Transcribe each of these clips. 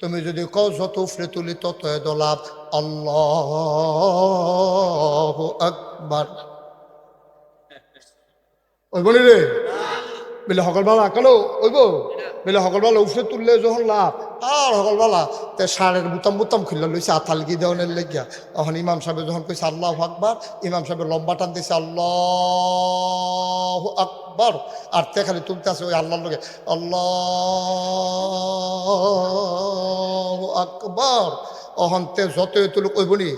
তুমি যদি কও যত উফরে তুলি তত দোলাপ আল্লাহ আকবার। ওই বলি রে বেলে সকালবেলা আঁকালো ওইব বেলে সকালবেলা উফরে তুললে যখন লাভ। আর সকালবেলা তে সারের বুতাম বুতাম খুললে লইছে আথালকি দেওয়ানের লেগিয়া। তখন ইমাম সাহেব যখন কইছে, আল্লাহ আকবার, ইমাম সাহেব লম্বা টান দিছে, আল্লাহ আকবার। আর তে খালি তুলতে আছে ওই আল্লাহর লগে, আল্লাহ আকবার। অহন তে যতই তুলুক, ওই বলি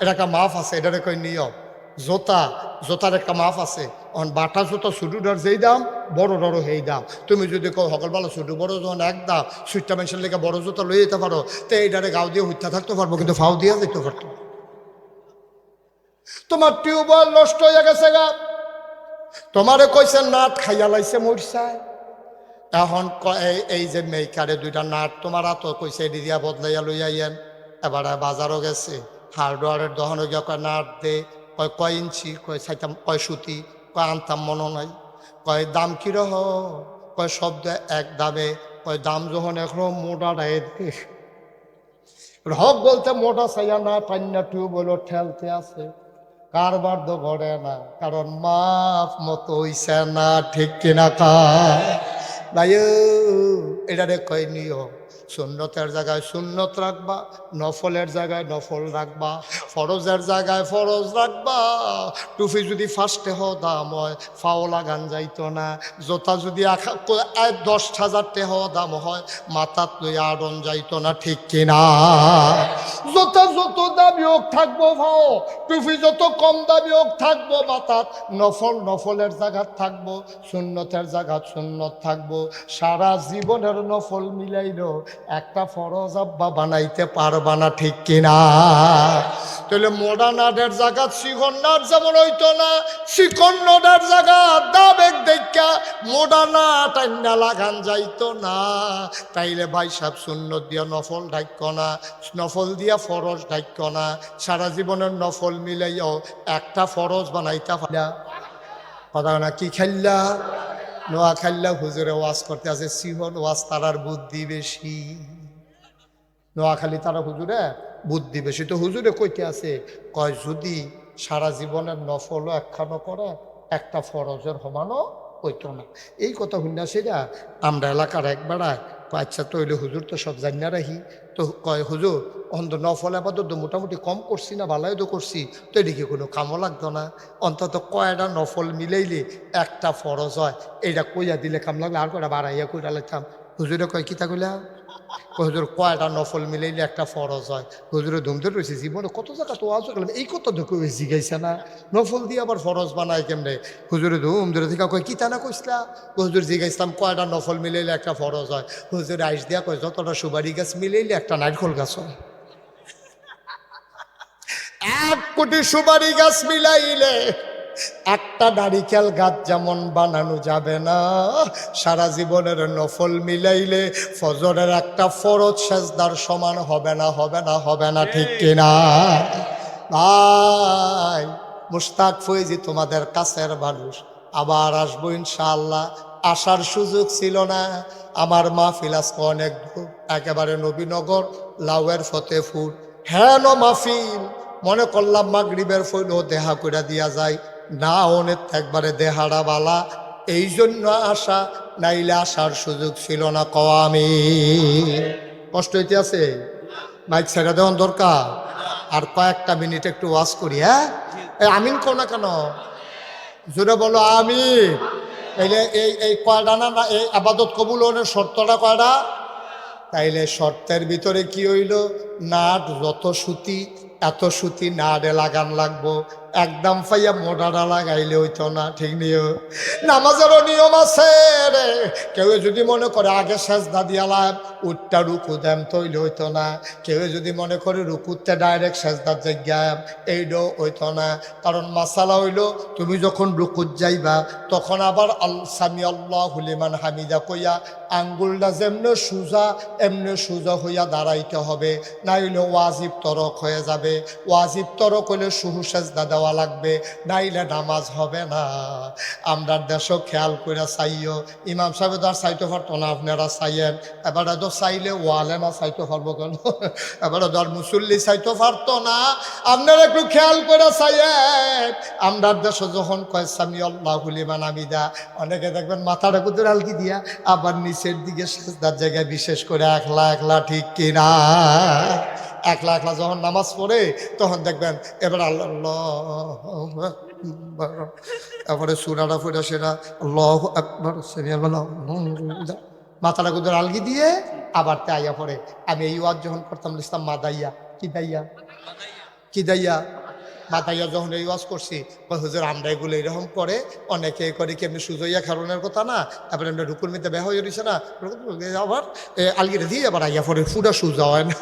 এটা একটা মাফ আছে, এটারে কই নিয়ম? জোতা, জোতার একটা মাফ আছে। অন বাটা জুতো ছুটুটার যেই দাম, বড় বড় সেই দাম। তুমি যদি কো সকালবেলা ছুটু বড় যখন এক দাম, সুইটটা মানুষের লেগে বড় জুতো লই যেতে পারো, তো এইটারে গাও দিয়ে হত্যা থাকতে পারব, কিন্তু ফাও দিয়ে যেতে পারতো তোমার টিউবওয়েল নষ্ট হয়ে গেছে গা। তোমারে কইছে, নাট খাইয়া লাইছে মরসায় এখন এই- যে মেইকারে দুইটা নাট তোমার হাত কইছে, এডি দিয়া বদলাইয়া লই আইয়েন। এবারে বাজারও গেছে। হার্ডওয়ারের দহন গিয়া নাট দে। কয় কয় ইঞ্চি, কয় চাইতাম কয় সুতি, কয় আনতাম মনে নাই। কয় দাম কিরহ কয় শব্দ এক দামে, কয় দাম যখন এখন মোটা ডায়ে হক বলতে মোটা চাইয়া না টান্না টিউবওয়েল ঠেলতে আছে। কারবার তো ঘরে না, কারণ মাফ মতো হইছে না, ঠিক কিনা কা? ভাই এটারে কয় নিয়ম। সুন্নতের জায়গায় সুন্নত রাখবা, নফলের জায়গায় নফল রাখবা, ফরজের জায়গায় ফরজ রাখবা। টুফি যদি ফার্স্টে হ দাম হয় ফাও গান যাইতো না। জোতা যদি দশ হাজার টেহ দাম হয় মাথাত লই আড়ন যাইতো না, ঠিক কিনা? যত দামি হোক থাকব ভাও টুফি যত কম দাবি হোক থাকব মাথাত, নফল নফলের জায়গা থাকব শূন্যতের জায়গা শূন্যত থাকব। সারা জীবনের নফল মিলাইলো একটা ফরজ আব্বা বানাইতে পারবা না ঠিক কিনা? তাহলে মডার্ন আর্টের জায়গাত শিকন্নার যেমন হইতো না শিকন্নটার জায়গা দাবেক দেখা মডার্ন আর্ট আইনা লাগান যাইতো না। তাইলে ভাই সাহেব শূন্য দিয়া নফল ঢাক্য না নফল দিয়া ফরজ ঢাক্য না। সারা জীবনের নফল মিলাইও একটা ফরজ বানাইতা পারা কথা না কি খেললা নোয়া খেললা হুজুরে ওয়াজ করতে আছে সিহন ওয়াজ তারার বুদ্ধি বেশি। নোয়াখালী তারা হুজুরে বুদ্ধি বেশি তো হুজুরে কইতে আছে, কয় যদি সারা জীবনের নফলও একখানো করে, একটা ফরজের সমানও হইতো না। এই কথা সেটা আমরা এলাকার এক বেড়ায় কয় আচ্ছা তো হইলে হুজুর তো সব জানিয়া রাখি। তো কয়, হুজুর, অন্ত নফল আপাতত মোটামুটি কম করছি না, ভালাই তো করছি, তো এদিকে কোনো কামও লাগতো না? অন্তত কয়টা নফল মিলাইলে একটা ফরজ হয়, এইটা কইয়া দিলে কাম লাগলে আর কয়টা বাড়াইয়া কইরা লাগতাম হুজুরে কয় কিতা কইলা? হুজুর, কয়টা নফল মিলাইলে একটা ফরজ হয়? হুজুরে ধুমতে রয়েছে জীবনে কত জায়গা তো আজ গেলাম এই কত দেখো জিগাইছে না। নফল দিয়ে আবার ফরজ বানায় কেমনে? হুজুরে ধুম ধরে থেকে কয় কিতা না কইসলা? হুজুর, জিগাইছিলাম, কয়টা নফল মিলাইলে একটা ফরজ হয়? হুজুর আইস দিয়া কয় যতটা সুবারি গাছ মিলাইলে একটা নারকল গাছ হয়। এক কোটি সুপারি গাছ মিলাইলে একটা নারিকেল গাছ যেমন বানানো যাবে না সারা জীবনের নফল মিলাইলে ফজরের একটা ফরজ সেজদার সমান হবে না হবে না হবে না ঠিক কিনা? ভাই মুস্তাক ফৈজি তোমাদের কাছের মানুষ। আবার আসব ইনশাআল্লাহ। আসার সুযোগ ছিল না। আমার মা আজকে অনেক দূর। একেবারে নবীনগর লাউয়ের ফতেপুর হ্যাঁ ন মাহফিল। মনে করলাম মাগরিবের ফইল দেহা করে দিয়া যায়। না অনেক একবারে দেহারা বালা। এই জন্য আসা নাইলে আসার সুযোগ ছিল না কওয়া আমি কষ্ট হইতে আছে মাইক ছেড়ে দেওয়ার দরকার? আর কয়েকটা মিনিট একটু ওয়াশ করি হ্যাঁ? আমিন কো না কেন? জোরে বলো আমি তাইলে এই এই কয়টা না না, এই আবাদত কবুল হনের শর্তটা কয়টা তাইলে শর্তের ভিতরে কি হইল? নাট যত সুতি, এত সুতি নাড়ে লাগান লাগবো। একদম পাইয়া মোটাটা লাগাইলে হইতো না, ঠিক নিও নামাজেরও নিয়ম আছে রে। কেউ যদি মনে করে আগে শেষ দাদিয়ালাম উঠটা রুকু দেম তৈলে হইতো না। কেউ যদি মনে করে রুকুতে ডাইরেক্ট শেষদার জায়গায় এইটাও হইতো না। কারণ মাসালা হইল, তুমি যখন রুকুত যাইবা, তখন আবার আল সামি আল্লাহ হুলিমান হামিদা কইয়া, আঙ্গুলটা যেমনে সোজা, এমনি সোজা হইয়া দাঁড়াইতে হবে। না হইলে ওয়াজিব তরক হয়ে যাবে। ওয়াজিব তরক হইলে সুহু সেজদা দেওয়া দেওয়া লাগবে, নাইলে নামাজ হবে না। আমরা দেশও খেয়াল করে চাইও। ইমাম সাহেব আর চাইতে পারতো না, আপনারা চাইয়েন। এবারে তো চাইলে ওয়ালে না চাইতে পারব কেন? এবারে ধর মুসল্লি চাইতে পারতো না। আপনারা একটু খেয়াল করে চাইয়েন। আমরা দেশে যখন কয়, সামি আল্লাহ হুলিমান আমিদা অনেকে দেখবেন মাথাটা কুতুর আলকি দিয়া আবার নিচের দিকে সাজদার জায়গায় বিশেষ করে একলা একলা ঠিক কিনা। একলা একলা যখন নামাজ পড়ে, তখন দেখবেন এবার আল্লাহ তারপরে সুরাটা ফুটা সেটা লহ একবার মাথাটা গুদের আলগি দিয়ে আবার তাইয়া পড়ে। আমি এই ওয়াজ যখন করতাম, লিখতাম, মাদাইয়া। কি দাইয়া? কি দাইয়া? মাতাইয়া যখন এই ওয়াজ করছি হুজুর, আমরা এগুলো এরকম করে অনেকে করে কি এমনি সুজইয়া খারণের কথা না? তারপরে আমরা রুকুর মিতে বেহ হয়ে রয়েছে না? আবার আলগিরে দিয়ে আবার আইয়া পরে ফুটা সুজা হয় না?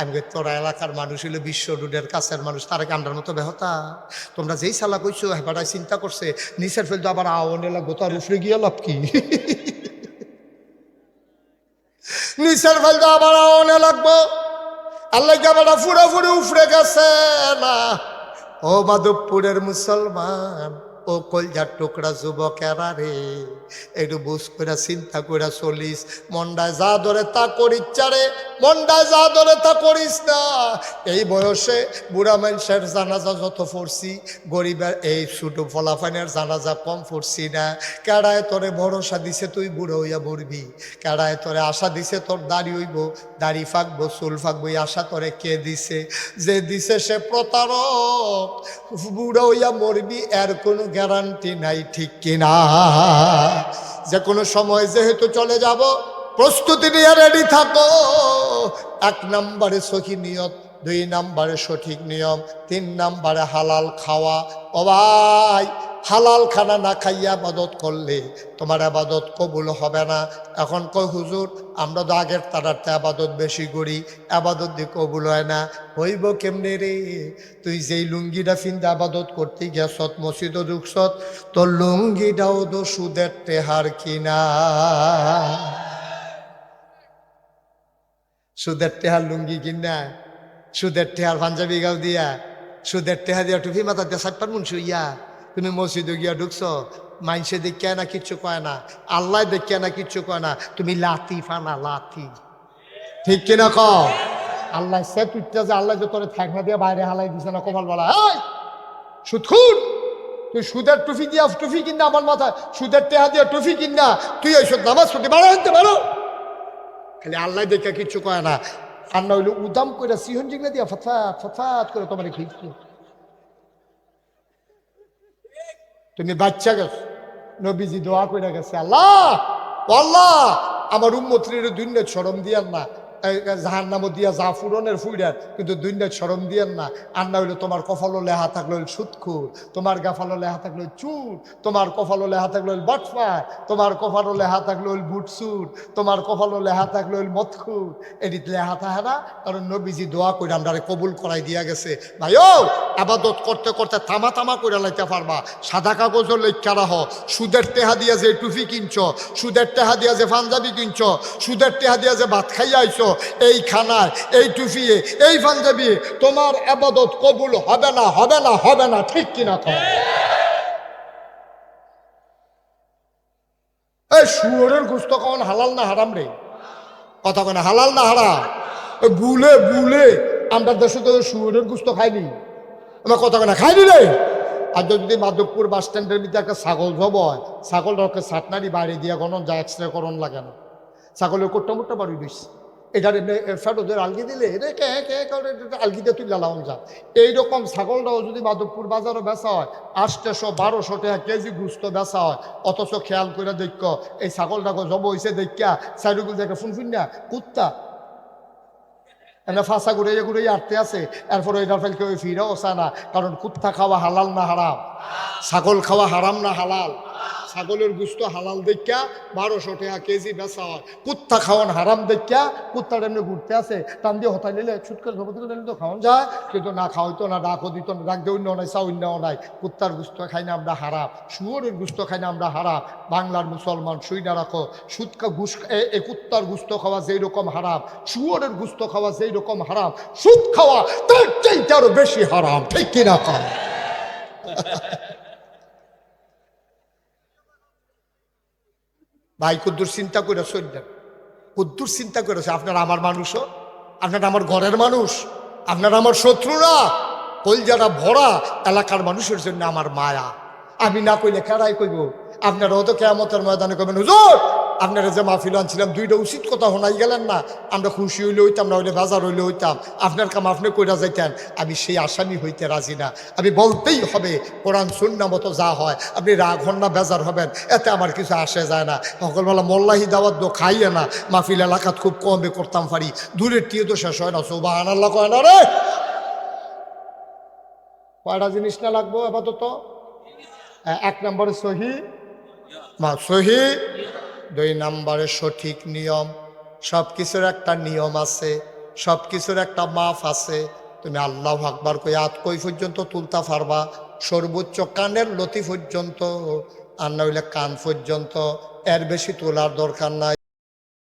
আমি তোরা এলাকার মানুষ হইল বিশ্ব রোডের কাছের মানুষ, তারা কি মতো বেহতা তোমরা যেই সালা কইছো হেবাটাই চিন্তা করছে, নিচের ফেলতো আবার আওয়ানে লাগবো তার উফরে গিয়ে লাভ কি? নিচের ফেলতো আবার আওয়ানে লাগবো আল্লাহ আবার ফুরে ফুরে উফরে গেছে না? ও মাধবপুরের মুসলমান। ও কলজার টুকরা যুবকেরা রে, একটু বুঝ করে চিন্তা করে চলিস। মন্ডায় যা ধরে তা করিস চারে মন্ডায় যা ধরে তা করিস না। এই বয়সে বুড়া মানুষের জানাজা যত পড়ছি, গরিবের এই ছোট ফলাফানের জানাজা কম পড়ছি না। কেড়ায় তোরে ভরসা দিছে তুই বুড়ো হইয়া মরবি? কেড়ায় তোরে আশা দিছে তোর দাড়ি হইব, দাড়ি ফাঁকবো, চুল ফাঁকবো আশা তোরে কে দিছে? যে দিছে সে প্রতারক, বুড়ো হইয়া মরবি, এর কোনো গ্যারান্টি নাই, ঠিক কিনা? যে কোনো সময় যেহেতু চলে যাব, প্রস্তুতি নিয়ে রেডি থাকো। এক নম্বরে সহি নিয়ত, দুই নম্বরে সঠিক নিয়ম, তিন নম্বরে হালাল খাওয়া। ও ভাই হালাল খানা না খাইয়া আবাদত করলে তোমার আবাদত কবুল হবে না। এখন কই হুজুর, আমরা তো আগের তারাতে আবাদত বেশি করি, আবাদত দিয়ে কবুল হয় না। হইব কেমনে রে? তুই যেই লুঙ্গিটা ফিন্দা আবাদত করতে গেছত মসজিদও ঢুকছত তোর লুঙ্গিটাও তো সুদের টেহার কিনা। সুদের টেহার লুঙ্গি কিনা, সুদের টেহার পাঞ্জাবি গাও দিয়া, সুদের টেহা দিয়া টুপি মাথা দিয়া সাতপার মুন শুইয়া তুমি মসজিদে গিয়া ঢুকছ মাইনসে দেখিয়া না কিচ্ছু কয় না, আল্লাহ দেখিয়া না কিচ্ছু কয় না, তুমি লাতি ফানা লাতি। ঠিক কিনা ক আল্লাহ সে তুইটা যে আল্লাহ যে তোরে থাকনা দিয়ে বাইরে হালাই দিছে না কপাল বলা। এই সুদখুর তুই সুদের টুফি দিয়া, টুফি কিনা আমার মাথায়। সুদের টেহা দিয়া টুফি কিনা তুই এইসব নামাজ পড়তে বাড়া আনতে পারো। খালি আল্লাহ দেখে কিচ্ছু কয় না। আর না হইলে উদাম করে সিহন জিগলে দিয়া ফতফাত ফতফাত করে তোমার খিচছে তুমি বাচ্চা গেছো। নবীজি দোয়া করে গেছে, আল্লাহ আল্লাহ, আমার উম্মত্রীর দুইটা চরম দিয়ার না। জাহার নামও দিয়া যা ফুরনের ফুইডার কিন্তু দুইটা সরম দিয়ান না। আর না হইলে, তোমার কফালো লেহা থাকল সুৎখুর, তোমার গাফালো লেহা থাকল চুর, তোমার কফালো লেহা থাকল বটফার, তোমার কফালো লেহা থাকল বুটসুর, তোমার কফালো লেহা থাকল মতখুর এটি লেহা থাকে না, কারণ নবীজি দোয়া করে আমরা কবুল করাই দিয়া গেছে। ভাই ও আবাদত করতে করতে থামা থামা করে লাইতে পারবা। সাদা কাগজও লেখা রাহ, সুদের টেহা দিয়া যে টুফি কিনছ, সুদের টেহা দিয়া যে পাঞ্জাবি কিনছ, সুদের টেহা দিয়া যে ভাত খাইয়া আইছো এই খানায়, এই টুফিয়ে, এই পাঞ্জাবি তোমার আবাদত কবুল হবে না হবে না হবে না, ঠিক কিনা কর এই শুয়োরের গুস্ত কখন হালাল না হারাম রে? কথা কেন হালাল না বুলে বুলে আমরা দেশে তো গুস্ত খাইনি। আমরা কথা কেন খাইনি রে? আর যদি মাধবপুর বাস স্ট্যান্ডের ভিতরে একটা ছাগল জব হয়, ছাগলটাকে সাতনারি বাইরে দিয়ে গণন, যা করণ লাগে না। ছাগলের কোট্টা মোট্টা বাড়ি দিস। এটার ফেটোদের আলগি দিলে এটা কে কে করে আলগি দিয়ে তুই লালাম যা। এইরকম ছাগলটাও যদি মাধবপুর বাজারও বেচা হয়, আটশো, বারোশো টাকা কেজি গুস্ত বেচা হয়, অথচ খেয়াল করে দেখ এই ছাগলটাকে জব হয়েছে দেখা সাইডগুলো দেখে ফুনফুন না, কুত্তা। এনে ফাঁসা ঘুরে ঘুরে আটতে আছে, এরপরে এটা ফেলকে ওই ফিরেও আসা না, কারণ কুত্তা খাওয়া হালাল না হারাম। ছাগল খাওয়া হারাম না হালাল। ছাগলের গুস্ত হালাল দেখা বারোশো টাকা কেজি বেচা হয়। কুত্তা খাওয়ান হারাম দেখা কুত্তার এমনি ঘুরতে আছে টান দিয়ে হতাই নিলে ছুটকে জবতি নিলে তো খাওয়ান যায়। কিন্তু না খাওয়াইতো, না ডাকও দিত, না ডাক দিয়ে অন্য নাই চা অন্য নাই। কুত্তার গুস্ত খাই না আমরা হারাম, শুয়োরের গুস্ত খাই না আমরা হারাম। বাংলার মুসলমান শুই না রাখো, সুৎকা ঘুষ এ কুত্তার গুস্ত খাওয়া যেই রকম হারাম, শুয়োরের গুস্ত খাওয়া যেই রকম হারাম সুদ খাওয়া তার চাইতে আরও বেশি হারাম, ঠিক কিনা কম ভাই, কুদ্দুর চিন্তা করে চললেন কুদ্দুর চিন্তা করেছে আপনার আমার মানুষও, আপনার আমার ঘরের মানুষ, আপনার আমার শত্রুরা। কলজারা ভরা এলাকার মানুষের জন্য আমার মায়া। আমি না কইলে কেরাই কইব? আপনারাও তো কেয়ামতের ময়দানে কবেন হুজুর আপনারা যে মাহফিল আনছিলাম দুইটা উচিত কথা শোনাই গেলেন না। আমরা খুশি হইলে হইতাম না হইলে বাজার হইলে হইতাম। আপনার কাম আপনি কইরা যাইতেন আমি সেই আসামি হইতে রাজি না। আমি বলতেই হবে কোরআন শুননা মতো যা হয় আপনি রাগ হন না বেজার হবেন এতে আমার কিছু আসে যায় না। সকালবেলা মোল্লাহি দাওয়াত দো খাইয়ে না মাহফিল এলাকাত খুব কমে করতাম পারি। দূরের টিয়ে তো শেষ হয় না সৌবাহান আল্লাহ কয় না রে! কয়টা জিনিস না লাগবো আপাতত? হ্যাঁ, এক নম্বরে সহি? মা সহি? দুই নম্বরে সঠিক নিয়ম। সব কিছুর একটা নিয়ম আছে সব কিছুর একটা মাফ আছে। তুমি আল্লাহ আকবার কই আত কই পর্যন্ত তুলতা পারবা? সর্বোচ্চ কানের লতি পর্যন্ত, আর না হইলে কান পর্যন্ত। এর বেশি তোলার দরকার নাই।